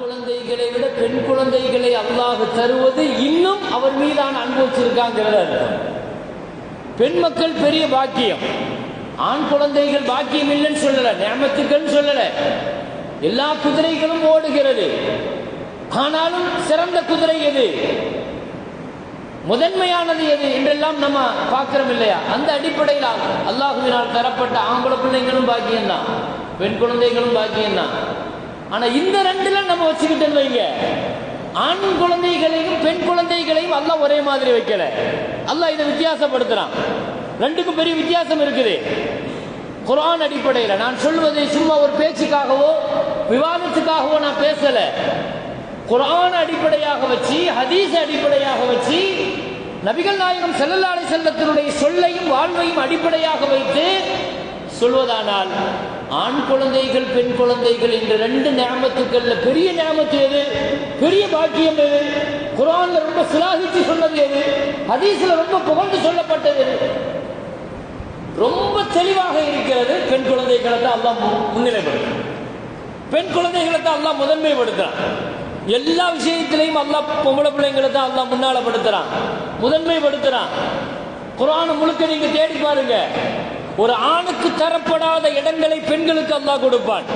குழந்தைகளை விட பெண் குழந்தைகளை அல்லாஹ் தருவது இன்னும் அவர் மீதான அன்பு வச்சிருக்காங்கிறத அர்த்தம். பெண் மக்கள் பெரிய பாக்கியம். ஆண் குழந்தைகள் பாக்கியம் இல்லைன்னு சொல்லல நியமத்துக்கள் சொல்லல. எல்லா குதிரைகளும் ஓடுகிறது. ஆனாலும் சிறந்த குதிரை எது? முதன்மையானது எது என்றெல்லாம் நம்ம பார்க்கிறோம் இல்லையா? அந்த அடிப்படையில் அல்லாஹுவினால் தரப்பட்ட ஆம்பளை பிள்ளைங்களும் பாக்கியம்தான். பெண் குழந்தைகளும் பாக்கியம்தான். ஆனா இந்த ரெண்டுல நம்ம வச்சுக்கிட்டோம் வைங்க. ஆண் குழந்தைகளையும் பெண் குழந்தைகளையும் அல்ல ஒரே மாதிரி வைக்கல. அல்ல இதை வித்தியாசப்படுத்துறான். ரெண்டுக்கும் பெரிய வித்தியாசம் இருக்குது. குரான் அடிப்படையில் நான் சொல்வதை சும்மா ஒரு பேச்சுக்காகவோ விவாதத்துக்காகவோ நான் பேசல. குரான் அடிப்படையாக வச்சு ஹதீஸ் அடிப்படையாக வச்சு நபிகள் நாயகம் செல்லல்லாலை செல்லத்தினுடைய சொல்லையும் வாழ்வையும் அடிப்படையாக வைத்து சொல்வதானால் ஆண் குழந்தைகள் பெண் குழந்தைகள் என்ற ரெண்டு நியமத்துக்கள்ல பெரிய நியமத்து எது? பெரிய பாக்கியம் எது? குரான்ல ரொம்ப சிலாகிச்சு சொன்னது எது? ஹதீஸ்ல ரொம்ப புகழ்ந்து சொல்லப்பட்டது ரொம்ப தெளிவாக இருக்கிறது பெண் குழந்தைகளை தான் எல்லாம் முன்னிலைப்படுத்தும் பெண் குழந்தைகளை தான் எல்லாம் முதன்மைப்படுத்துறான். எல்லா விஷயத்திலையும் எல்லாம் பொம்பளை பிள்ளைங்களை தான் அல்லாஹ் முன்னாலப்படுத்துறான் முதன்மைப்படுத்துறான். குரான முழுக்க நீங்க தேடி பாருங்க. ஒரு ஆணுக்கு தரப்படாத இடங்களை பெண்களுக்கு அல்லாஹ் கொடுப்பான்.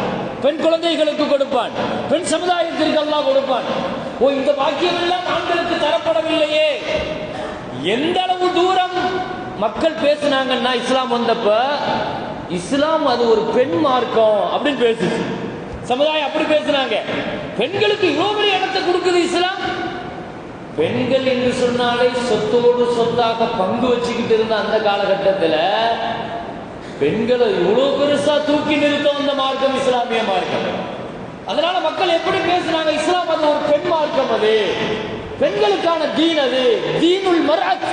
பெண் குழந்தைகளுக்கு கொடுப்பான். பெண் சமுதாயத்திற்கு அல்லாஹ் கொடுப்பான். ஓ இந்த பாக்கியம் எல்லாம் ஆண்களுக்கு தரப்படவில்லையே. எந்த அளவு தூரம் மக்கள் பேசுனாங்கன்னா இஸ்லாம் வந்தப்ப இஸ்லாம் அது ஒரு பெண் மார்க்கம் அப்படின்னு பேசுச்சு. சமுதாயம் அப்படி பேசுனாங்க. பெண்களுக்கு இவ்வளவு பெரிய இடத்தை கொடுக்குது இஸ்லாம்? பெண்கள் என்று சொன்னாலே சொத்தோடு சொத்தாக பங்கு வச்சுக்கிட்டு இருந்த அந்த காலகட்டத்தில் பெண்களை இவ்வளவு பெருசா தூக்கி நிறுத்த வந்த மார்க்கம் இஸ்லாமிய மார்க்கம். அதனால மக்கள் எப்படி பேசுனாங்க இஸ்லாம் அது ஒரு பெண் மார்க்கம் அது. பெண்களுக்கான தீன் அது. தீனுல் மர்அத்.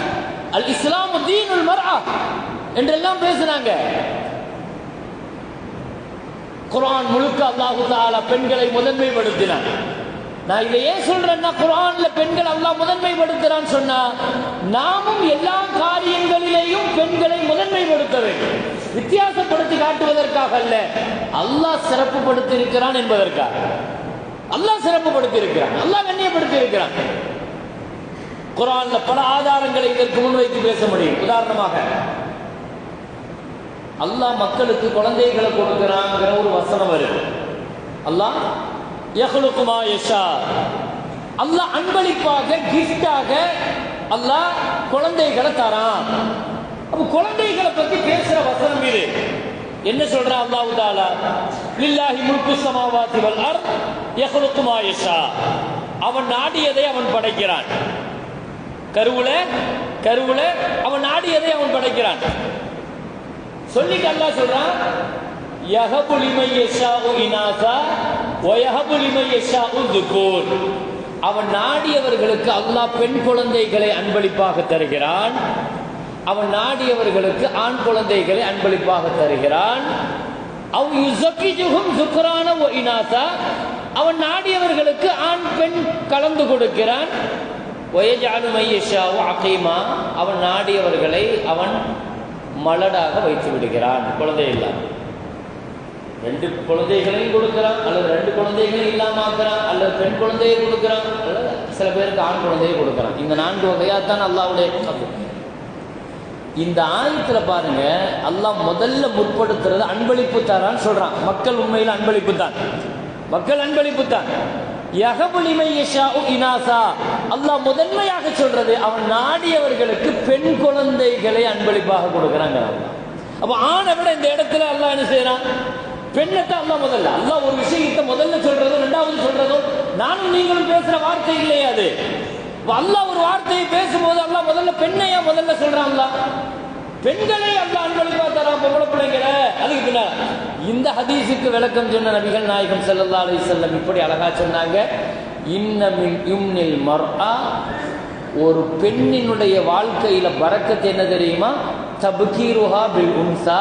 அல் இஸ்லாம் தீனுல் மர்அ என்றெல்லாம் பேசுறாங்க. குரான் முழுக்க அல்லாஹு தஆலா பெண்களை முதன்மைப்படுத்தினான். நான் இதை ஏன் சொல்றேன்னா குரான்ல பெண்கள் அல்லாஹ் முதன்மைப்படுத்துறான்னு சொன்னா நாமும் எல்லா காரியங்களிலேயும் பெண்களை முதன்மைப்படுத்த வேண்டும். வித்தியாசப்படுத்தி காட்டுவதற்காக அல்ல. அல்லாஹ் சிறப்புப்படுத்தி இருக்கிறான் என்பதற்காக. அல்லாஹ் சிறப்புப்படுத்தி இருக்கிறான் அல்லாஹ் கண்ணியப்படுத்தி இருக்கிறான் குரான்ல பல ஆதாரங்களை இதற்கு முன்வைத்து பேச முடியும். உதாரணமாக அல்லாஹ் மக்களுக்கு குழந்தைகளை கொடுக்கிறாங்கிற ஒரு வசனம் வருது. அல்லாஹ் யஹ்லுகுமா யஷா. அல்லாஹ் அன்பளிப்பாக கிஃப்டாக அல்லாஹ் குழந்தைகளை தரான். அப்ப குழந்தைகளை பத்தி பேசுற வசனம் இது. என்ன சொல்ற அல்லாஹு தாலா லில்லாஹி முல்கு சமாவாதி வல் அர்த் யஷா. அவன் நாடியதை அவன் படைக்கிறான். கருவுல கருவுல அவன் நாடியதை அவன் படைக்கிறான். சொல்லிட்டு அல்லாஹ் சொல்றான் யஹபு லிமன் யஷாஉ இனாசா வ யஹபு லிமன் யஷாஉ துகூர் அவன் நாடியவர்களுக்கு அல்லாஹ் பெண் குழந்தைகளை அன்பளிப்பாக தருகிறான். அவன் நாடியவர்களுக்கு ஆண் குழந்தைகளை அன்பளிப்பாக தருகிறான். அவன் நாடியவர்களுக்கு ஆண் பெண் கலந்து கொடுக்கிறான். அவன் நாடியவர்களை அவன் மலடாக வைத்து விடுகிறான். குழந்தை இல்லாமல் ரெண்டு குழந்தைகளையும் கொடுக்கிறான் அல்லது ரெண்டு குழந்தைகளையும் இல்லாமாக்குறான் அல்லது பெண் குழந்தையை கொடுக்குறான் அல்லது சில பேருக்கு ஆண் குழந்தையை கொடுக்குறான். இந்த நான்கு வகையாக தான் அல்லாவுடைய இந்த ஆயத்துல பாருங்க அல்லாஹ் முதல்ல முற்படுத்துறது அன்பளிப்பு தரான்னு சொல்றான். மக்கள் உண்மையில் அன்பளிப்பு தான். மக்கள் அன்பளிப்பு தான். யகபுலிமை யஷாஉ இனாசா. அல்லாஹ் முதன்மையாக சொல்றது அவன் நாடியவர்களுக்கு பெண் குழந்தைகளை அன்பளிப்பாக கொடுக்குறாங்க. அல்லாஹ். அப்ப ஆணை விட இந்த இடத்துல அல்லாஹ் என்ன செய்யறான்? பெண்ணைத்தான் அல்லாஹ் முதல்ல. அல்லாஹ் ஒரு விஷயத்தை முதல்ல சொல்றதும் ரெண்டாவது சொல்றதும் நானும் நீங்களும் பேசுற வார்த்தை இல்லையா அது? அல்லா ஒரு வார்த்தையை பேசும்போது அல்லா முதல்ல பெண்ணையா முதல்ல சொல்றான் பெண்களே அந்த அன்பளிப்பா தரான் பொம்பளை பிள்ளைங்களை. அதுக்கு பின்னால் இந்த ஹதீஸுக்கு விளக்கம் சொன்ன நபிகள் நாயகம் செல்லல்லா அலி செல்லம் இப்படி அழகா சொன்னாங்க. இன்னமின் இம்னில் மர்ஆ. ஒரு பெண்ணினுடைய வாழ்க்கையில பறக்கத்து என்ன தெரியுமா? தபுகீருஹா பில் உன்சா.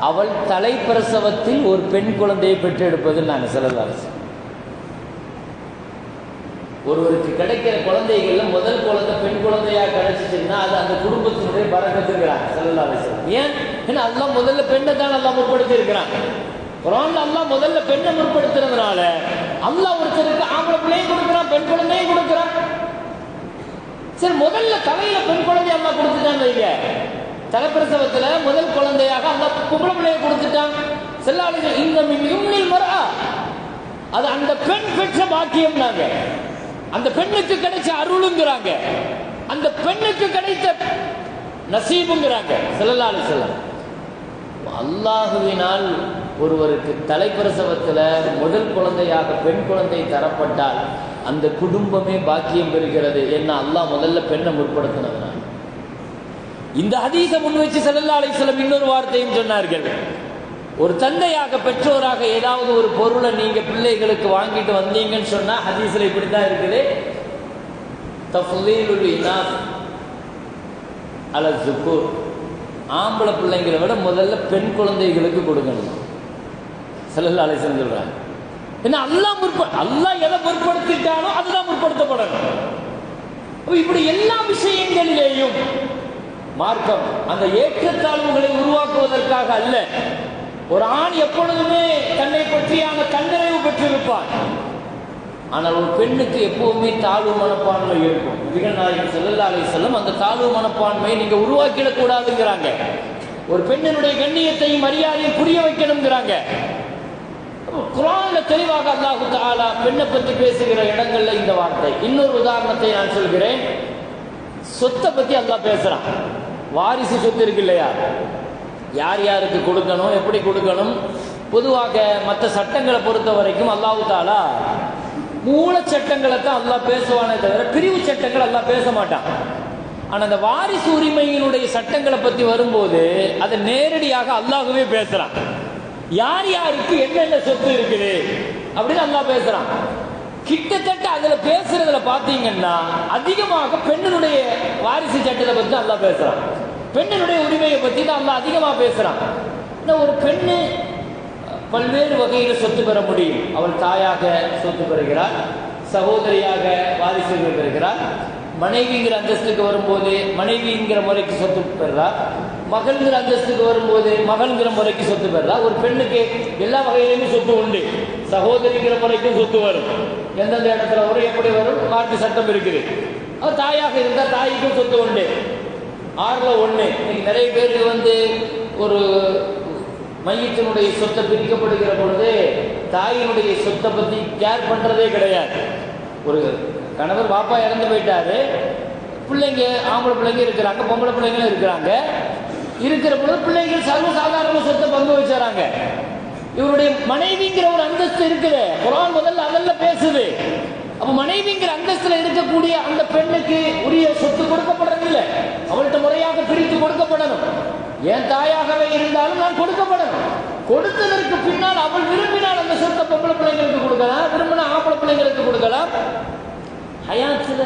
அவள் தலைப்பிரசவத்தில் ஒரு பெண் குழந்தையை பெற்றெடுப்பது நாங்கள் ஸல்லல்லாஹு ஒருவருக்கு கிடைக்கிற குழந்தைகள்ல முதல் குழந்தை பெண் குழந்தையா கிடைச்சிச்சுன்னா அது அந்த குடும்பத்தினுடைய பறக்கத்துங்கிறாங்க செல்லல்லா விஷயம் ஏன்? ஏன்னா அதெல்லாம் முதல்ல பெண்ணை தான் அல்லாஹ் முற்படுத்தி இருக்கிறான் குரான்ல அல்லாஹ் முதல்ல பெண்ணை முற்படுத்துறதுனால அல்லாஹ் ஒருத்தருக்கு ஆம்பளை பிள்ளையும் கொடுக்குறான் பெண் குழந்தையும் கொடுக்குறான். சரி முதல்ல தலையில பெண் குழந்தை அம்மா கொடுத்துட்டான் வைங்க. தலைப்பிரசவத்துல முதல் குழந்தையாக அந்த பொம்பளை பிள்ளைய கொடுத்துட்டான். செல்லாளிகள் இந்த யும்னில் மரா அது அந்த பெண் பெற்ற பாக்கியம் நாங்க அந்த பெண்ணுக்கு கிடைச்ச அருளுங்கிறாங்க. அந்த பெண்ணுக்கு கிடைத்த நசீபுங்கிறாங்க. செல்லலாலு செல்லம் அல்லாஹுவினால் ஒருவருக்கு தலைப்பிரசவத்தில் முதல் குழந்தையாக பெண் குழந்தை தரப்பட்டால் அந்த குடும்பமே பாக்கியம் பெறுகிறது என்ன அல்லாஹ் முதல்ல பெண்ணை முற்படுத்தினதுனால இந்த ஹதீச முன் வச்சு செல்லல்லா அலிஸ்லம் இன்னொரு வார்த்தையும் சொன்னார்கள். ஒரு தந்தையாக பெற்றோராக ஏதாவது ஒரு பொருளை நீங்க பிள்ளைகளுக்கு வாங்கிட்டு வந்தீங்கன்னு சொன்னா ஹதீஸ்ல இப்படித்தான் இருக்குது. தஃலீலுல் இனாஸ் அல ஜுக்கூர் ஆம்பளை பிள்ளைங்களை விட முதல்ல பெண் குழந்தைகளுக்கு கொடுக்கணும் செல்லல்லா அலை செஞ்சுடுறாங்க என்ன அல்லாஹ் முற்ப அல்லாஹ் எதை முற்படுத்திட்டானோ அதுதான் முற்படுத்தப்படணும். இப்படி எல்லா விஷயங்களிலேயும் மார்க்கம் அந்த ஏற்றத்தாழ்வுகளை உருவாக்குவதற்காக அல்ல. ஒரு ஆண் எப்பொழுதுமே தன்னை பற்றியான தன்னிறைவு பெற்றிருப்பான் ஆனால் ஒரு பெண்ணுக்கு எப்பவுமே தாழ்வு மனப்பான்மை இருக்கும். நபிகள் நாயகம் ஸல்லல்லாஹு அந்த தாழ்வு மனப்பான்மையை நீங்க உருவாக்கிடக் கூடாதுங்கிறாங்க ஒரு பெண்ணினுடைய கண்ணியத்தையும் மரியாதையும் புரிய வைக்கணுங்கிறாங்க. குரான்ல தெளிவாக அல்லாஹு தாலா பெண்ணை பற்றி பேசுகிற இடங்கள்ல இந்த வார்த்தை. இன்னொரு உதாரணத்தை நான் சொல்கிறேன். சொத்தை பத்தி அல்லாஹ் பேசுறான். வாரிசு சொத்து இருக்கு இல்லையா? யார் யாருக்கு கொடுக்கணும் எப்படி கொடுக்கணும்? பொதுவாக மற்ற சட்டங்களை பொறுத்த வரைக்கும் அல்லாஹு தாலா மூல சட்டங்களை தான் அல்லா பேசுவானே தவிர பிரிவு சட்டங்கள் அல்லாஹ் பேச மாட்டான். ஆனா அந்த வாரிசு உரிமையினுடைய சட்டங்களை பத்தி வரும்போது அதை நேரடியாக அல்லாஹுவே பேசுறான். யார் யாருக்கு என்னென்ன சொத்து இருக்குது அப்படின்னு அல்லாஹ் பேசுறான். கிட்டத்தட்ட அதுல பேசுறதுல பாத்தீங்கன்னா அதிகமாக பெண்ணினுடைய வாரிசு சட்டத்தை பத்தி தான் அல்லாஹ் பேசுறான். பெண்ணினுடைய உரிமையை பற்றி தான் அல்லாஹ் அதிகமாக பேசுகிறான் இந்த ஒரு பெண்ணு பல்வேறு வகையில் சொத்து பெற முடியும். அவள் தாயாக சொத்து பெறுகிறாள் சகோதரியாக வாரிசுகள் பெறுகிறாள் மனைவிங்கிற அந்தஸ்துக்கு வரும்போது மனைவிங்கிற முறைக்கு சொத்து பெறுறா மகள்ங்கிற அந்தஸ்துக்கு வரும்போது மகன்கிற முறைக்கு சொத்து பெறுறா ஒரு பெண்ணுக்கு எல்லா வகையிலையுமே சொத்து உண்டு. சகோதரிங்கிற முறைக்கும் சொத்து வரும். எந்தெந்த இடத்துல வரும் எப்படி வரும் பார்த்து சட்டம் இருக்குது. அவள் தாயாக இருந்தால் தாய்க்கும் சொத்து உண்டு. ஆறுல ஒன்று இன்னைக்கு நிறைய பேருக்கு வந்து ஒரு மையத்தினுடைய சொத்தை பிரிக்கப்படுகிற பொழுது தாயினுடைய சொத்தை பற்றி கேர் பண்ணுறதே கிடையாது. ஒரு கணவர் பாப்பா இறந்து போயிட்டாரு. பிள்ளைங்க ஆம்பளை பிள்ளைங்க இருக்கிறாங்க பொம்பளை பிள்ளைங்களும் இருக்கிறாங்க. இருக்கிற பொழுது பிள்ளைகள் சர்வசாதாரண சொத்தை பங்கு வச்சுறாங்க. இவருடைய மனைவிங்கிற ஒரு அந்தஸ்து இருக்குது. குரான் முதல்ல அதெல்லாம் பேசுது. அப்ப மனைவிங்கிற அந்தஸ்துல இருக்கக்கூடிய அந்த பெண்ணுக்கு உரிய சொத்து கொடுக்கப்படுறது இல்லை அவள்கிட்ட முறையாக பிரித்து கொடுக்கப்படணும். என் தாயாகவே இருந்தாலும் நான் கொடுக்கப்படணும். கொடுத்ததற்கு பின்னால் அவள் விரும்பினால் அந்த சொத்தை பொம்பளை பிள்ளைங்களுக்கு கொடுக்கலாம் விரும்பினா ஆம்பளை பிள்ளைங்களுக்கு கொடுக்கலாம். ஹயாத்துல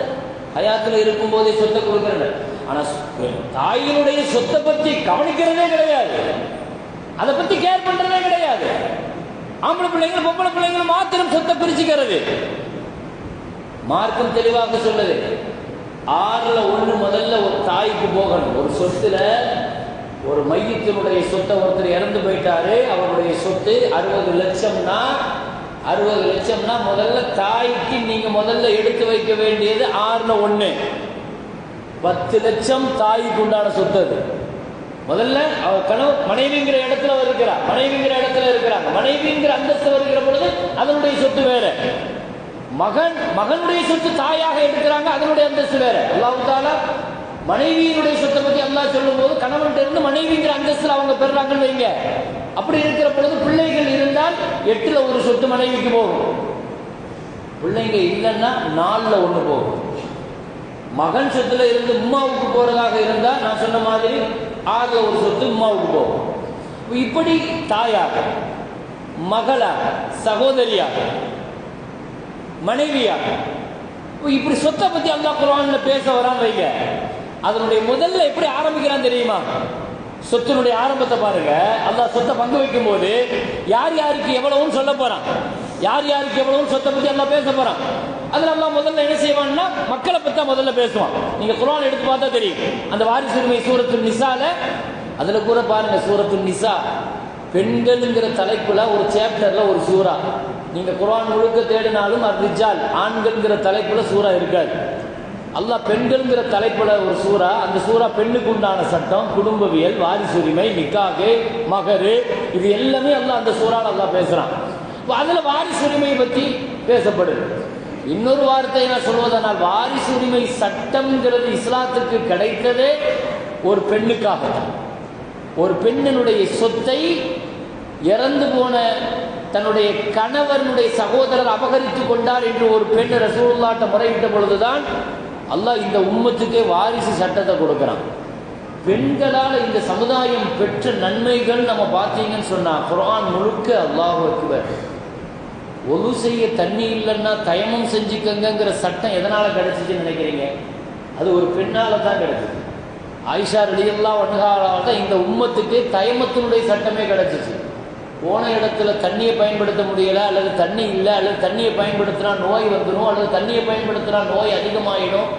ஹயாத்துல இருக்கும் போதே சொத்தை கொடுக்கறது ஆனா தாயினுடைய சொத்தை பத்தி கவனிக்கிறதே கிடையாது. அதை பத்தி கேர் பண்றதே கிடையாது. ஆம்பளை பிள்ளைங்க பொம்பளை பிள்ளைங்களும் மாத்திரம் சொத்தை பிரிச்சுக்கிறது. மார்க்கம் தெளிவாக சொல்லுது. ஆறுல ஒண்ணு முதல்ல ஒரு தாய்க்கு போகணும். ஒரு சொத்துல ஒரு மையத்தினுடைய சொத்தை ஒருத்தர் இறந்து போயிட்டாரு. அவருடைய சொத்து அறுபது லட்சம்னா அறுபது லட்சம்னா முதல்ல தாய்க்கு நீங்க முதல்ல எடுத்து வைக்க வேண்டியது ஆறுல ஒண்ணு. பத்து லட்சம் தாய்க்கு உண்டான சொத்து அது. முதல்ல அவ கனவு மனைவிங்கிற இடத்துல அவ மனைவிங்கிற இடத்துல இருக்கிறாங்க. மனைவிங்கிற அந்தஸ்து வருகிற பொழுது அதனுடைய சொத்து வேற. மகன் மகனுடைய சொத்து தாயாக எடுக்கிறாங்க அதனுடைய அந்தஸ்து வேற. அல்லாஹ் மனைவியினுடைய சொத்தை பத்தி எல்லாம் சொல்லும் போது கணவன்கிட்ட இருந்து மனைவிங்கிற அந்தஸ்துல அவங்க பெறாங்கன்னு வைங்க. அப்படி இருக்கிற பொழுது பிள்ளைகள் இருந்தால் எட்டுல ஒரு சொத்து மனைவிக்கு போகும். பிள்ளைங்க இல்லைன்னா நாலுல ஒண்ணு போகும். மகன் சொத்துல இருந்து உம்மாவுக்கு போறதாக இருந்தா நான் சொன்ன மாதிரி ஆக ஒரு சொத்து உம்மாவுக்கு போகும். இப்படி தாயாக மகளாக சகோதரியாக மனைவியாக. இப்படி சொத்தை பத்தி அல்லா குர்ஆன்ல பேச வரான் வைங்க. அதனுடைய முதல்ல எப்படி ஆரம்பிக்கிறான் தெரியுமா? சொத்தினுடைய ஆரம்பத்தை பாருங்க. அல்லாஹ் சொத்தை பங்கு வைக்கும் போது யார் யாருக்கு எவ்வளவுன்னு சொல்ல போறான்? யார் யாருக்கு எவ்வளவுன்னு சொத்தை பத்தி எல்லாம் பேச போறான்? அதுல எல்லாம் முதல்ல என்ன செய்வான்னா மக்களை பத்தி தான் முதல்ல பேசுவான். நீங்க குரான் எடுத்து பார்த்தா தெரியும். அந்த வாரிசுரிமை சூரத்து நிசால அதுல கூட பாருங்க சூரத்து நிசா. பெண்கள்ங்கிற தலைப்புல ஒரு சாப்டர்ல ஒரு சூறா. நீங்க குரான் முழுக்க தேடினாலும் அர்ரிஜால் ஆண்கள்ங்கிற தலைப்புல சூறா இருக்காது. அல்லாஹ் பெண்கள்ங்கிற தலைப்புல ஒரு சூறா அந்த சூறா பெண்ணுக்கு உண்டான சட்டம் குடும்பவியல் வாரிசுரிமை நிக்காகு மகரு இது எல்லாமே அல்லாஹ் அந்த சூறால அல்லாஹ் பேசுறான். அதில் அதுல வாரிசுரிமையை பத்தி பேசப்படுது. இன்னொரு வார்த்தையை நான் சொல்வதனால் வாரிசுரிமை சட்டம்ங்கிறது இஸ்லாத்துக்கு கிடைத்ததே ஒரு பெண்ணுக்காக தான் ஒரு பெண்ணினுடைய சொத்தை இறந்து போன தன்னுடைய கணவனுடைய சகோதரர் அபகரித்து கொண்டார் என்று ஒரு பெண் ரசூல்லாட்ட முறையிட்ட பொழுதுதான் அல்லாஹ் இந்த உம்மத்துக்கே வாரிசு சட்டத்தை கொடுக்குறான். பெண்களால் இந்த சமுதாயம் பெற்ற நன்மைகள் நம்ம பார்த்தீங்கன்னு சொன்னால் குரான் முழுக்க அல்லாஹ் அக்பர். ஒது செய்ய தண்ணி இல்லைன்னா தயமம் செஞ்சுக்கங்கிற சட்டம் எதனால் கிடைச்சிச்சுன்னு நினைக்கிறீங்க? அது ஒரு பெண்ணால் தான் கிடைச்சிது. ஆயிஷா ரெடியெல்லாம் அன்ஹாவால தான் இந்த உம்மத்துக்கு தயமத்தினுடைய சட்டமே கிடைச்சிச்சு. போன இடத்துல தண்ணியை பயன்படுத்த முடியலை அல்லது தண்ணி இல்லை அல்லது தண்ணியை பயன்படுத்தினா நோய் வந்துடும் அல்லது தண்ணியை பயன்படுத்தினா நோய் அதிகமாயிடும்.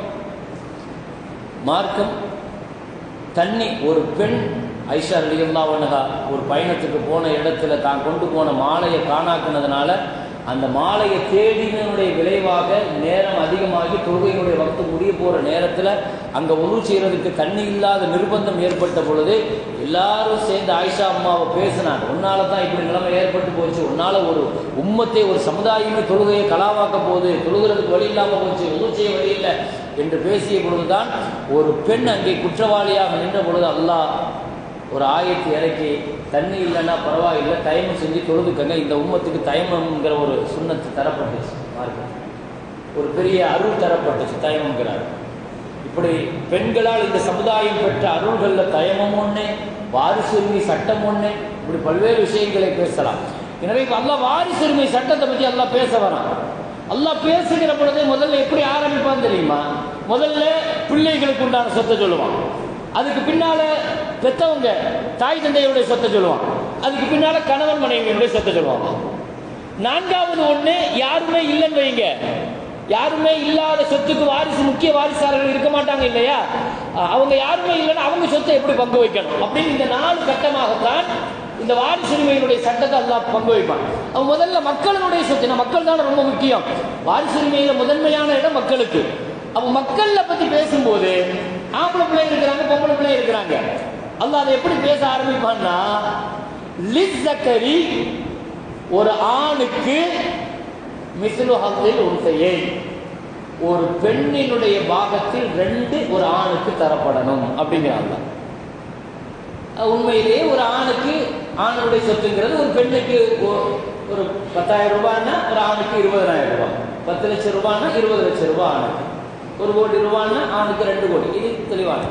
மார்க்கம் தண்ணி ஒரு பெண் ஐஷா தான் அன்ஹா ஒரு பயணத்துக்கு போன இடத்துல தான் கொண்டு போன மாலையை காணாக்குனதுனால அந்த மாலையை தேடினுடைய விளைவாக நேரம் அதிகமாகி தொழுகையினுடைய வக்து முடிய போகிற நேரத்தில் அங்கே உதவு செய்கிறதுக்கு தண்ணி இல்லாத நிர்பந்தம் ஏற்பட்ட பொழுது எல்லாரும் சேர்ந்து ஆயிஷா அம்மாவை பேசினாங்க. உன்னால தான் இப்படி நிலைமை ஏற்பட்டு போச்சு. உன்னால் ஒரு உம்மத்தை ஒரு சமுதாயமே தொழுகையை கலாவாக்க போகுது. தொழுகிறதுக்கு வழி இல்லாமல் போச்சு. உதவு செய்ய வழி இல்லை என்று பேசிய பொழுதுதான் ஒரு பெண் அங்கே குற்றவாளியாக நின்ற பொழுது அல்லாஹ் ஒரு ஆயத்தை இறக்கி தண்ணி இல்லைன்னா பரவாயில்லை தயமம் செஞ்சு தொழுதுக்கங்க. இந்த உம்மத்துக்கு தயமம்ங்கிற ஒரு சுண்ணத்து தரப்பட்டுச்சு மார்க்கம் ஒரு பெரிய அருள் தரப்பட்டுச்சு தயமம்ங்கிறார். இப்படி பெண்களால் இந்த சமுதாயம் பெற்ற அருள்களில் தயமம் ஒன்று வாரிசுரிமை சட்டம் ஒன்று இப்படி பல்வேறு விஷயங்களை பேசலாம். எனவே இப்போ அல்லாஹ் வாரிசுரிமை சட்டத்தை பற்றி எல்லாம் பேச வரான். எல்லாம் பேசுகிற பொழுது முதல்ல எப்படி ஆரம்பிப்பான்னு தெரியுமா? முதல்ல பிள்ளைகளுக்கு உண்டான சொத்தை சொல்லுவான். அதுக்கு பின்னால பெத்தவங்க தாய் தந்தையுடைய சொத்தை சொல்லுவான். அதுக்கு பின்னால கணவன் மனைவியுடைய சொத்தை சொல்லுவாங்க நான்காவது ஒண்ணு யாருமே இல்லைன்னு வைங்க. யாருமே இல்லாத சொத்துக்கு வாரிசு முக்கிய வாரிசாளர்கள் இருக்க மாட்டாங்க இல்லையா? அவங்க யாருமே இல்லைன்னா அவங்க சொத்தை எப்படி பங்கு வைக்கணும்? அப்படின்னு இந்த நாலு கட்டமாகத்தான் இந்த வாரிசுரிமையினுடைய சட்டத்தை அல்லாஹ் பங்கு வைப்பான். அவன் முதல்ல மக்களினுடைய சொத்து மக்கள் தானே ரொம்ப முக்கியம். வாரிசுரிமையில முதன்மையான இடம் மக்களுக்கு. அவன் மக்கள்ல பத்தி பேசும்போது ஆம்பளை பிள்ளை இருக்கிறாங்க பொம்பளை பிள்ளை இருக்கிறாங்க. அல்லாஹ் அதை எப்படி பேச ஆரம்பிப்பான்னா லிஸ்ஸக்கரி ஒரு ஆணுக்கு மிசிலு ஹத்தில் உன்சையை ஒரு பெண்ணினுடைய பாகத்தில் ரெண்டு ஒரு ஆணுக்கு தரப்படணும் அப்படிங்கிறாங்க. உண்மையிலேயே ஒரு ஆணுக்கு ஆணுடைய சொத்துங்கிறது ஒரு பெண்ணுக்கு ஒரு பத்தாயிரம் ரூபாய்னா ஒரு ஆணுக்கு இருபதாயிரம் ரூபாய் பத்து லட்சம் ரூபாய்னா இருபது லட்சம் ரூபாய் ஆணுக்கு. ஒரு கோடி ரூபாய்னா ஆணுக்கு ரெண்டு கோடி. இது தெளிவான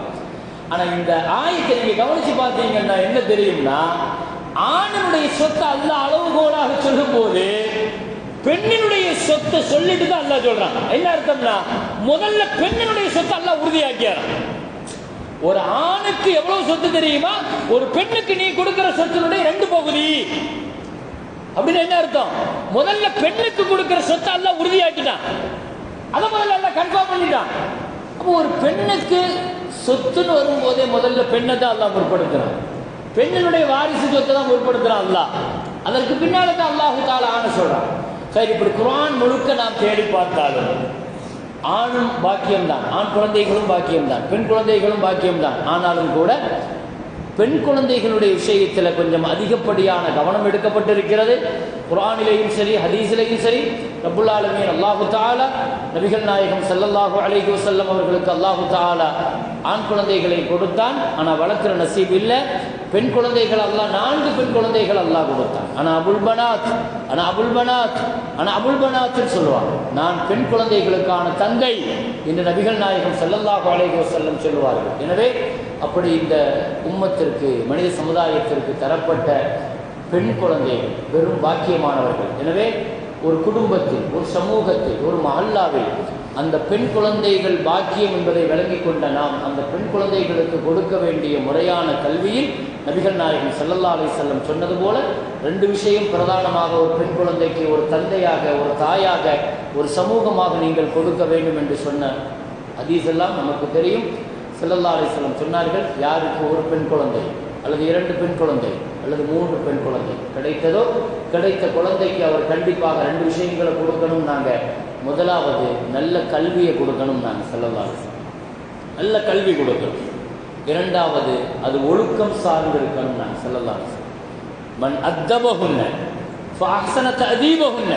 ஆனா இந்த ஆயத்தை நீங்க கவனிச்சு பார்த்தீங்கன்னா என்ன தெரியும்னா ஆணினுடைய சொத்தை அல்ல அளவுகோலாக சொல்லும் போது பெண்ணினுடைய சொத்தை சொல்லிட்டு தான் அல்லா சொல்றான். என்ன அர்த்தம்னா முதல்ல பெண்ணினுடைய சொத்தை அல்ல உறுதியாக்கியாரான் ஒரு ஆணுக்கு எவ்வளவு சொத்து தெரியுமா? ஒரு பெண்ணுக்கு நீ கொடுக்கிற சொத்தினுடைய ரெண்டு பகுதி. அப்படின்னு என்ன அர்த்தம்? முதல்ல பெண்ணுக்கு கொடுக்கிற சொத்தை எல்லாம் உறுதியாக்கிட்டான். அதை முதல்ல எல்லாம் கன்ஃபார்ம் பண்ணிட்டான். அப்போ ஒரு பெண்ணுக்கு சொத்துன்னு வரும்போதே முதல்ல பெண்ணை தான் அல்லாஹ் முற்படுத்துறான் பெண்ணினுடைய வாரிசு சொத்தை தான் முற்படுத்துறான் அல்லாஹ். அதற்கு பின்னால தான் அல்லாஹு தாலா ஆன சொல்றான். சரி இப்படி குரான் முழுக்க நாம் தேடி பார்த்தாலும் ஆணும் பாக்கியம்தான் ஆண் குழந்தைகளும் பாக்கியம்தான் பெண் குழந்தைகளும் பாக்கியம்தான். ஆனாலும் கூட பெண் குழந்தைகளுடைய விஷயத்தில் கொஞ்சம் அதிகப்படியான கவனம் எடுக்கப்பட்டிருக்கிறது. குரானிலையும் சரி ஹதீஸிலையும் சரி ரபுல்லாலுமீன் அல்லாஹு தாலா நபிகள் நாயகம் செல்லல்லாஹு அலைஹி வசல்லம் அவர்களுக்கு அல்லாஹு தாலா ஆண் குழந்தைகளை கொடுத்தான். ஆனால் வளர்க்குற நசீப் இல்லை. பெண் குழந்தைகள் அல்லாஹ் நான்கு பெண் குழந்தைகள் அல்லாஹ் கொடுத்தான். ஆனால் அபுல் பனாத் ஆனால் அபுல் பனாத் ஆனால் அபுல் பனாத்னு சொல்லுவாங்க. நான் பெண் குழந்தைகளுக்கான தந்தை என்று நபிகள் நாயகம் செல்லல்லாஹு அலைஹி வசல்லம் சொல்லுவார்கள். எனவே அப்படி இந்த உம்மத்திற்கு மனித சமுதாயத்திற்கு தரப்பட்ட பெண் குழந்தைகள் வெறும் பாக்கியமானவர்கள். எனவே ஒரு குடும்பத்தில் ஒரு சமூகத்தில் ஒரு மஹல்லாவில் அந்த பெண் குழந்தைகள் பாக்கியம் என்பதை விளங்கி கொண்ட நாம் அந்த பெண் குழந்தைகளுக்கு கொடுக்க வேண்டிய முறையான கல்வியில் நபிகள் நாயகன் ஸல்லல்லாஹு அலி செல்லம் சொன்னது போல ரெண்டு விஷயம் பிரதானமாக ஒரு பெண் குழந்தைக்கு ஒரு தந்தையாக ஒரு தாயாக ஒரு சமூகமாக நீங்கள் கொடுக்க வேண்டும் என்று சொன்ன அதீஸ் எல்லாம் நமக்கு தெரியும். ஸல்லல்லாஹு அலி செல்லம் சொன்னார்கள் யாருக்கு ஒரு பெண் குழந்தை அல்லது இரண்டு பெண் குழந்தை? அல்லது மூன்று பெண் குழந்தை. கிடைத்ததோ கிடைத்த குழந்தைக்கு அவர் கண்டிப்பாக ரெண்டு விஷயங்களை கொடுக்கணும் நாங்கள் முதலாவது நல்ல கல்வியை கொடுக்கணும் நாங்கள் செல்லலாம் நல்ல கல்வி கொடுக்கணும். இரண்டாவது அது ஒழுக்கம் சார்ந்து இருக்கணும் நாங்கள் சொல்லலாம் மண் அத்தபகுன்ன அக்சனத்தை அதீபகுன்ன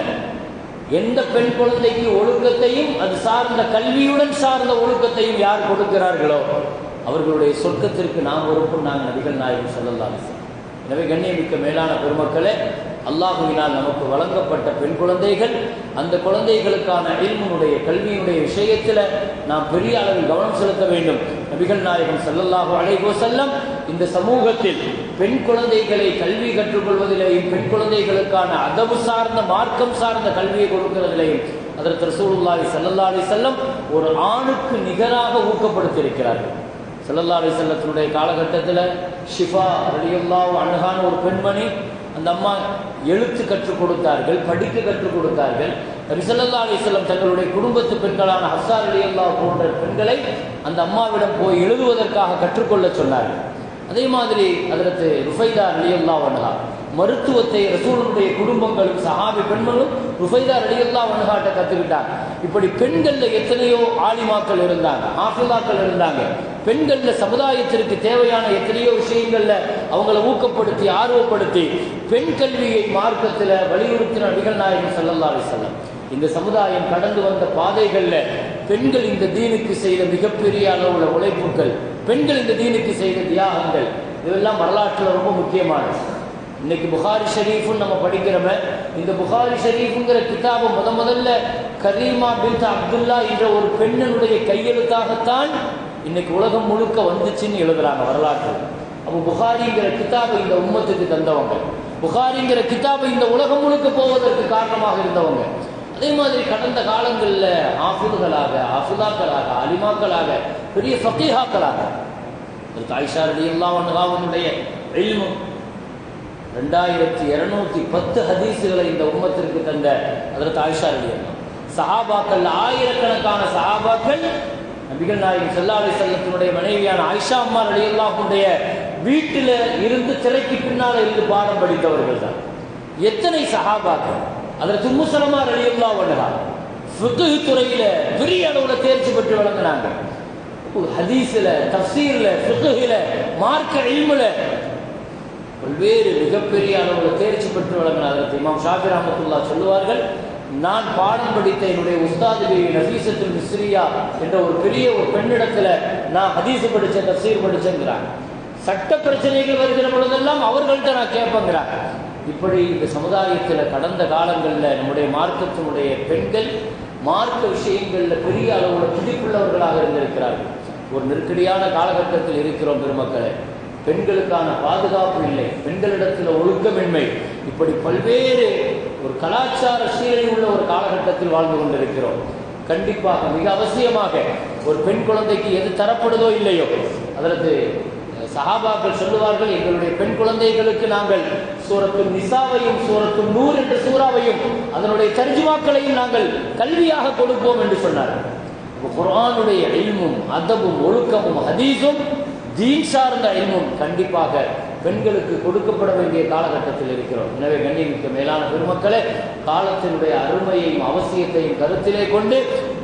எந்த பெண் குழந்தைக்கு ஒழுக்கத்தையும் அது சார்ந்த கல்வியுடன் சார்ந்த ஒழுக்கத்தையும் யார் கொடுக்கிறார்களோ அவர்களுடைய சொர்க்கத்திற்கு நாம் ஒருப்பும் நாங்கள் நபிகள் நாயகம் சார் எனவே கண்ணியமிக்க மேலான பெருமக்களே அல்லாஹுவினால் நமக்கு வழங்கப்பட்ட பெண் குழந்தைகள் அந்த குழந்தைகளுக்கான இல்முனுடைய கல்வியினுடைய விஷயத்தில் நாம் பெரிய அளவில் கவனம் செலுத்த வேண்டும். நபிகள் நாயகம் ஸல்லல்லாஹு அழைகோ செல்லம் இந்த சமூகத்தில் பெண் குழந்தைகளை கல்வி கற்றுக்கொள்வதிலேயும் பெண் குழந்தைகளுக்கான அதவு சார்ந்த மார்க்கம் சார்ந்த கல்வியை கொடுக்கிறதிலேயும் அதற்கு ரசூலுல்லாஹி ஸல்லல்லாஹு அலைஹி செல்லம் ஒரு ஆணுக்கு நிகராக ஊக்கப்படுத்தியிருக்கிறார்கள். ஸல்லல்லாஹு அலைஹி காலகட்டத்தில் ஷிஃபா ரலியல்லாஹு அழகான ஒரு பெண்மணி அந்த அம்மா எழுத்து கற்றுக் கொடுத்தார்கள் படிக்க கற்றுக் கொடுத்தார்கள். ரிசல்லா ஸல்லல்லாஹு செல்லம் தங்களுடைய குடும்பத்து பெண்களான ஹஸ்ஸா ரலியல்லாஹு போன்ற பெண்களை அந்த அம்மாவிடம் போய் எழுதுவதற்காக கற்றுக்கொள்ள சொன்னார்கள். அதே மாதிரி அதற்கு ருஃபைதா ரலியல்லாஹு அன்ஹா மருத்துவத்தை ரசூலனுடைய குடும்பங்களும் சஹாபி பெண்களும் ருஃபைதா ரலியல்லாஹு அன்ஹாட்ட கத்துக்கிட்டாங்க. இப்படி பெண்கள்ல எத்தனையோ ஆலிமாக்கள் இருந்தாங்க ஆஃபிலாக்கள் இருந்தாங்க. பெண்கள்ல சமுதாயத்திற்கு தேவையான எத்தனையோ விஷயங்கள்ல அவங்களை ஊக்கப்படுத்தி ஆர்வப்படுத்தி பெண் கல்வியை மார்க்கத்தில் வலியுறுத்தின நிகழ்நாயகம் நாயகம் ஸல்லல்லாஹு இந்த சமுதாயம் கடந்து வந்த பாதைகள்ல பெண்கள் இந்த தீனுக்கு செய்த மிகப்பெரிய அளவுல உழைப்புகள் பெண்கள் இந்த தீனுக்கு செய்த தியாகங்கள் இதெல்லாம் வரலாற்றில் ரொம்ப முக்கியமானது. இன்னைக்கு புகாரி ஷரீஃபுன்னு நம்ம படிக்கிறோமே இந்த புகாரி ஷரீஃபுங்கிற கிதாபை முத முதல்ல கரீமா பின் அப்துல்லா என்ற ஒரு பெண்ணினுடைய கையெழுத்தாகத்தான் இன்னைக்கு உலகம் முழுக்க வந்துச்சுன்னு எழுதுறாங்க வரலாற்று. அப்போ புகாரிங்கிற கிதாபை இந்த உம்மத்துக்கு தந்தவங்க. புகாரிங்கிற கிதாபை இந்த உலகம் முழுக்க போவதற்கு காரணமாக இருந்தவங்க. அதே மாதிரி கடந்த காலங்களில் ஆஃபுதுகளாக ஆஃபுதாக்களாக அலிமாக்களாக பெரிய ஃபக்கீஹாக்களாக தாய்ஷாரதி ரலி உன்னுடைய எல்மு ரெண்டாயிரத்தி இருநூத்தி பத்து ஹதீஸுகளை இந்த உம்மத்திற்கு தந்த அதற்கு ஆயிஷா ரலி சஹாபாக்கள் ஆயிரக்கணக்கான சஹாபாக்கள் நபிகள் நாயகம் செல்லாலை செல்லத்தினுடைய மனைவியான ஆயிஷா அம்மா ரலி வீட்டில் இருந்து திரைக்கு பின்னால் இருந்து பாடம் படித்தவர்கள் தான். எத்தனை சஹாபாக்கள்? அதில் தும்முசலமா ரலி ஒன்றா வண்ணா துறையில் துறையில பெரிய அளவுல தேர்ச்சி பெற்று வழங்கினாங்க ஹதீஸில் தஃசீரில் ஃபிக்குல மார்க்க இல்முல பல்வேறு மிகப்பெரிய அளவில் தேர்ச்சி பெற்று வழங்கினார்கள் இமாம் ஷாஃபி ரஹமத்துல்லா சொல்லுவார்கள் நான் பாடம் படித்த என்னுடைய உஸ்தாது நஃபீசத்துல் மிஸ்ரியா என்ற ஒரு பெரிய ஒரு பெண்ணிடத்தில் நான் ஹதீஸ் படித்தேன் தசீர் படித்தேங்கிறாங்க சட்ட பிரச்சனைகள் வருகிற பொழுதெல்லாம் அவர்கள்ட்ட நான் கேட்பேங்கிறாங்க இப்படி இந்த சமுதாயத்தில் கடந்த காலங்களில் நம்முடைய மார்க்கத்தினுடைய பெண்கள் மார்க்க விஷயங்களில் பெரிய அளவில் துடிப்புள்ளவர்களாக இருந்திருக்கிறார்கள். ஒரு நெருக்கடியான காலகட்டத்தில் இருக்கிறோம் பெருமக்களை. பெண்களுக்கான பாதுகாப்பு இல்லை. பெண்களிடத்தில் ஒழுக்கமின்மை. இப்படி பல்வேறு ஒரு கலாச்சார சீரழி உள்ள ஒரு காலகட்டத்தில் வாழ்ந்து கொண்டிருக்கிறோம். கண்டிப்பாக மிக அவசியமாக ஒரு பெண் குழந்தைக்கு எது தரப்படுதோ இல்லையோ அதற்கு சஹாபாக்கள் சொல்லுவார்கள் எங்களுடைய பெண் குழந்தைகளுக்கு நாங்கள் சூரத்து நிசாவையும் சூரத்து நூர் என்ற சூறாவையும் அதனுடைய தர்ஜுமாக்களையும் நாங்கள் கல்வியாக கொடுப்போம் என்று சொன்னார்கள். குரானுடைய இல்மும் அதபும் ஒழுக்கமும் ஹதீஸும் தீன் சார்ந்த இன்னும் கண்டிப்பாக பெண்களுக்கு கொடுக்கப்பட வேண்டிய காலகட்டத்தில் இருக்கிறோம். எனவே கண்ணியமிக்க மேலான பெருமக்களே காலத்தினுடைய அருமையையும் அவசியத்தையும் கருத்திலே கொண்டு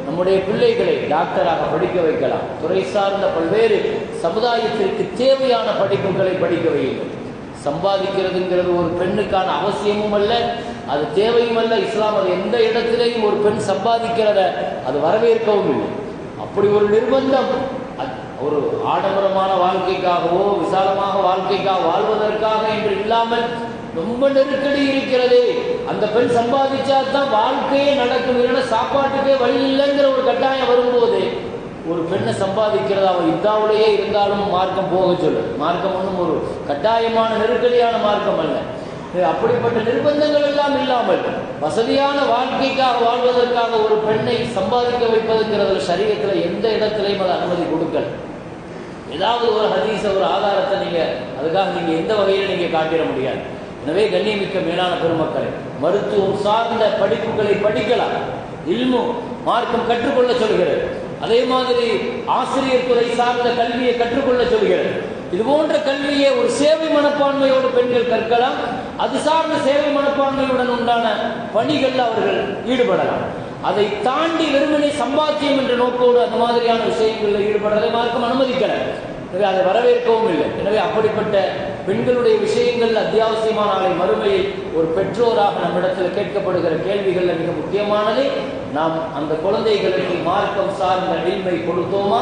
நம்முடைய பிள்ளைகளை டாக்டராக படிக்க வைக்கலாம். துறை சார்ந்த பல்வேறு சமுதாயத்திற்கு தேவையான படிப்புகளை படிக்க வையுங்கள். சம்பாதிக்கிறதுங்கிறது ஒரு பெண்ணுக்கான அவசியமும் அல்ல அது தேவையும் அல்ல. இஸ்லாம் அது எந்த இடத்திலேயும் ஒரு பெண் சம்பாதிக்கிறத அது வரவேற்கவும் இல்லை. அப்படி ஒரு நிர்பந்தம் ஒரு ஆடம்பரமான வாழ்க்கைக்காகவோ விசாலமாக வாழ்க்கைக்காக வாழ்வதற்காக என்று இல்லாமல் ரொம்ப நெருக்கடி இருக்கிறது. அந்த பெண் சம்பாதிச்சா தான் வாழ்க்கையே நடக்கும் இல்லைன்னா சாப்பாட்டுக்கே வழி இல்லைங்கிற ஒரு கட்டாயம் வரும்போது ஒரு பெண்ணை சம்பாதிக்கிறது அவன் இதாவுடையே இருந்தாலும் மார்க்கம் போக சொல்லு. மார்க்கம் ஒன்றும் ஒரு கட்டாயமான நெருக்கடியான மார்க்கம் அல்ல. அப்படிப்பட்ட நிர்பந்தங்கள் எல்லாம் இல்லாமல் வசதியான வாழ்க்கைக்காக வாழ்வதற்காக ஒரு பெண்ணை சம்பாதிக்க வைப்பதுங்கிறதுல சரீரத்தில் எந்த இடத்துலையும் அது அனுமதி கொடுக்கல. ஏதாவது ஒரு ஹதீஸ ஒரு ஆதாரத்தை நீங்கள் அதுக்காக நீங்கள் எந்த வகையில் நீங்கள் காட்டிட முடியாது. எனவே கண்ணியமிக்க மேலான பெருமக்களை மருத்துவம் சார்ந்த படிப்புகளை படிக்கலாம். இல்மு மார்க்கம் கற்றுக்கொள்ள சொல்கிறது. அதே மாதிரி ஆசிரியர் துறை சார்ந்த கல்வியை கற்றுக்கொள்ள சொல்கிறது. இது போன்ற கல்வியை ஒரு சேவை மனப்பான்மையோடு பெண்கள் கற்கலாம். அது சார்ந்த சேவை மனப்பான்மையுடன் உண்டான பணிகளில் அவர்கள் ஈடுபடலாம். அதை தாண்டி வெறுமனை சம்பாத்தியம் என்ற நோக்கோடு அந்த மாதிரியான விஷயங்களில் ஈடுபடுறதை மார்க்கம் அனுமதிக்கல. எனவே அதை வரவேற்கவும் இல்லை. எனவே அப்படிப்பட்ட பெண்களுடைய விஷயங்கள் அத்தியாவசியமான நாளை மறுமையை ஒரு பெற்றோராக நம்மிடத்தில் கேட்கப்படுகிற கேள்விகளில் மிக முக்கியமானது நாம் அந்த குழந்தைகளுக்கு மார்க்கம் சார்ந்த எளிமை கொடுத்தோமா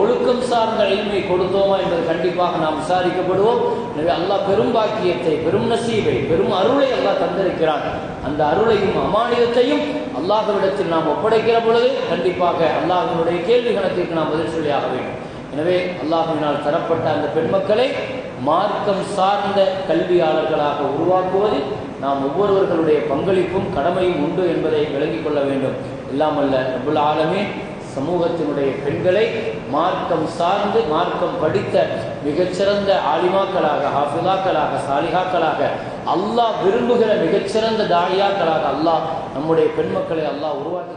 ஒழுக்கம் சார்ந்த எளிமை கொடுத்தோமா என்பது கண்டிப்பாக நாம் விசாரிக்கப்படுவோம். எனவே அல்லாஹ் பெரும் பாக்கியத்தை பெரும் நசீவை பெரும் அருளை அல்லாஹ் தந்திருக்கிறான். அந்த அருளையும் அமானியத்தையும் அல்லாஹவிடத்தில் நாம் ஒப்படைக்கிற பொழுது கண்டிப்பாக அல்லாஹினுடைய கேள்வி கணத்திற்கு நாம் பதில் சொல்லியாக வேண்டும். எனவே அல்லாஹினால் தரப்பட்ட அந்த பெண்மக்களை மார்க்கம் சார்ந்த கல்வியாளர்களாக உருவாக்குவது நாம் ஒவ்வொருவர்களுடைய பங்களிப்பும் கடமையும் உண்டு என்பதை விளங்கிக் கொள்ள வேண்டும். இல்லாமல்ல ரபுல் ஆலமே சமூகத்தினுடைய பெண்களை மார்க்கம் சார்ந்து மார்க்கம் படித்த மிகச்சிறந்த ஆலிமாக்களாக ஹாஃபிலாக்களாக சாலிகாக்களாக அல்லாஹ் விரும்புகிற மிகச்சிறந்த தாயாக்களாக அல்லாஹ் நம்முடைய பெண்மக்களை அல்லாஹ் உருவாக்கி